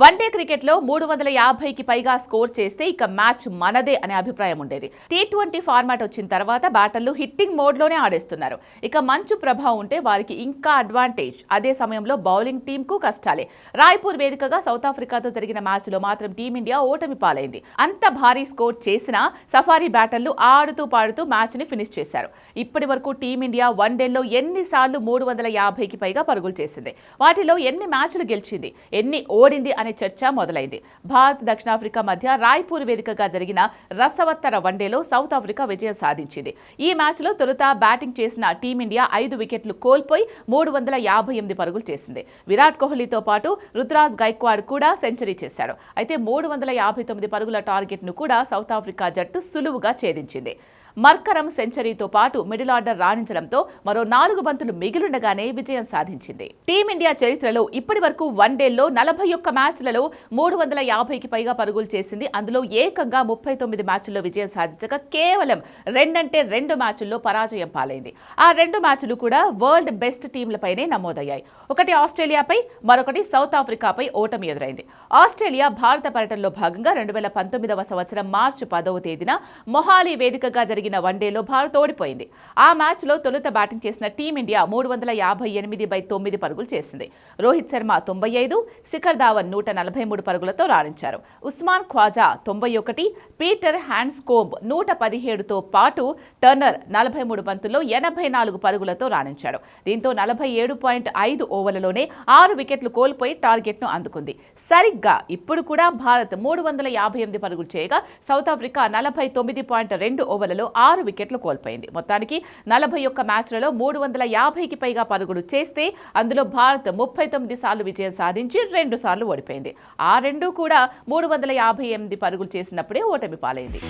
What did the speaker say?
One day క్రికెట్లో మూడు వందల యాభైకి పైగా స్కోర్ చేస్తే ఇక మ్యాచ్ మనదే అనే అభిప్రాయం ఉండేది. టీ ట్వంటీ ఫార్మాట్ వచ్చిన తర్వాత బ్యాటర్లు హిట్టింగ్ మోడ్లోనే ఆడేస్తున్నారు. ఇక మంచు ప్రభావం ఉంటే వారికి ఇంకా అడ్వాంటేజ్ అదే సమయంలో బౌలింగ్ టీంకు కష్టాలే. రాయ్పూర్ వేదికగా సౌత్ ఆఫ్రికాతో జరిగిన మ్యాచ్లో మాత్రం టీమిండియా ఓటమి పాలైంది. అంత భారీ స్కోర్ చేసినా సఫారీ బ్యాటర్లు ఆడుతూ పాడుతూ మ్యాచ్ని ఫినిష్ చేశారు. ఇప్పటి వరకు టీమిండియా వన్డేలో ఎన్నిసార్లు మూడు వందల యాభైకి పైగా పరుగులు చేసింది. వాటిలో ఎన్ని మ్యాచ్లు గెలిచింది? ఎన్ని ఓడింది అనే చర్చ మొదలైంది. భారత్ దక్షిణాఫ్రికా మధ్య రాయ్పూర్ వేదికగా జరిగిన రసవత్తర వన్డేలో సౌత్ ఆఫ్రికా విజయం సాధించింది. ఈ మ్యాచ్లో తొలుత బ్యాటింగ్ చేసిన టీమిండియా ఐదు వికెట్లు కోల్పోయి మూడు వందల యాభై ఎనిమిది పరుగులు చేసింది. విరాట్ కోహ్లీతో పాటు రుతురాజ్ గైక్వాడ్ కూడా సెంచరీ చేశాడు. అయితే మూడు వందల యాభై తొమ్మిది పరుగుల టార్గెట్ను కూడా సౌత్ ఆఫ్రికా జట్టు సులువుగా ఛేదించింది. మర్కరం సెంచరీతో పాటు మిడిల్ ఆర్డర్ రాణించడంతో మరో నాలుగు బంతులు మిగిలుండగానే విజయం సాధించింది. టీమిండియా చరిత్రలో ఇప్పటి వరకు వన్డేల్లో నలభై ఒక్క మ్యాచ్లలో మూడు వందల యాభైకి పైగా పరుగులు చేసింది. అందులో ఏకంగా ముప్పై తొమ్మిది మ్యాచ్ల్లో విజయం సాధించగా కేవలం రెండంటే రెండు మ్యాచ్ల్లో పరాజయం పాలైంది. ఆ రెండు మ్యాచ్లు కూడా వరల్డ్ బెస్ట్ టీంలపైనే నమోదయ్యాయి. ఒకటి ఆస్ట్రేలియాపై మరొకటి సౌత్ ఆఫ్రికాపై ఓటమి ఎదురైంది. ఆస్ట్రేలియా భారత పర్యటనలో భాగంగా రెండు వేల పంతొమ్మిదవ సంవత్సరం మార్చి పదవ తేదీన మొహాలీ వేదికగా జరిగిన వన్డేలో భారత్ ఓడిపోయింది. ఆ మ్యాచ్లో తొలుత బ్యాటింగ్ చేసిన టీమిండియా మూడు వందల యాభై ఎనిమిది బై తొమ్మిది పరుగులు చేసింది. రోహిత్ శర్మ తొంభై ఐదు శిఖర్ ధావన్ నూట నలభై మూడు పరుగులతో రాణించారు. ఉస్మాన్ ఖ్వాజా తొంభై ఒకటి పీటర్ హ్యాండ్స్కోంబ్ నూట పదిహేడుతో పాటు టర్నర్ నలభై మూడు బంతుల్లో ఎనభై నాలుగు పరుగులతో రాణించాడు. దీంతో నలభై ఏడు పాయింట్ ఐదు ఓవర్లలోనే ఆరు వికెట్లు కోల్పోయి టార్గెట్ను అందుకుంది. సరిగ్గా ఇప్పుడు కూడా భారత్ మూడు వందల యాభై ఎనిమిది పరుగులు చేయగా సౌత్ ఆఫ్రికా నలభై తొమ్మిది పాయింట్ రెండు ఓవర్లలో ఆరు వికెట్లు కోల్పోయింది. మొత్తానికి నలభై ఒక్క మ్యాచ్లలో మూడు వందల యాభైకి పైగా పరుగులు చేస్తే అందులో భారత్ ముప్పై తొమ్మిది సార్లు విజయం సాధించి రెండు సార్లు ఓడిపోయింది. ఆ రెండు కూడా మూడు వందల యాభై ఎనిమిది పరుగులు చేసినప్పుడే ఓటమి పాలైంది.